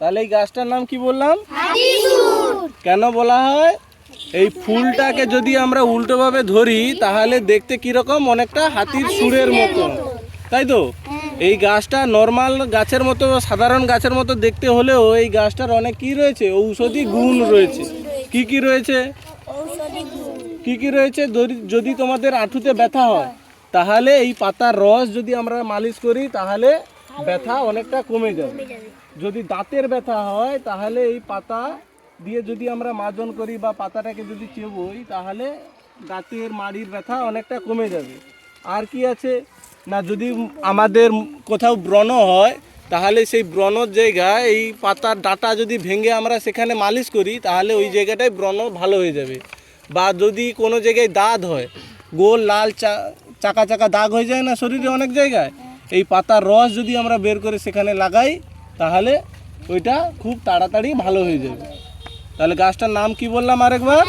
তাহলে এই গাছটার নাম কি বললাম? কেন বলা হয়? এই ফুলটাকে যদি আমরা উল্টোভাবে ধরি তাহলে দেখতে কীরকম? অনেকটা হাতির সুরের মতো। তাই তো? এই গাছটা নর্মাল গাছের মতো সাধারণ গাছের মতো দেখতে হলেও এই গাছটার অনেক কি রয়েছে? ঔষধি গুণ রয়েছে। কি কি রয়েছে? কি কি রয়েছে? যদি- যদি তোমাদের আঁঠুতে ব্যথা হয় তাহলে এই পাতার রস যদি আমরা মালিশ করি তাহলে ব্যথা অনেকটা কমে যাবে। যদি দাঁতের ব্যথা হয় তাহলে এই পাতা দিয়ে যদি আমরা মাজন করি বা পাতাটাকে যদি চেবই তাহলে দাঁতের মাড়ির ব্যথা অনেকটা কমে যাবে। আর কি আছে? না যদি আমাদের কোথাও ব্রণ হয় তাহলে সেই ব্রণর জায়গায় এই পাতার ডাটা যদি ভেঙে আমরা সেখানে মালিশ করি তাহলে ওই জায়গাটায় ব্রণ ভালো হয়ে যাবে। বা যদি কোনো জায়গায় দাঁত হয় গোল লাল চা চাকা চাকা দাগ হয়ে যায় না শরীরে অনেক জায়গায় এই পাতার রস যদি আমরা বের করে সেখানে লাগাই, তাহলে ওইটা খুব তাড়াতাড়ি ভালো হয়ে যাবে। তাহলে গাছটার নাম কি বললাম আরেকবার?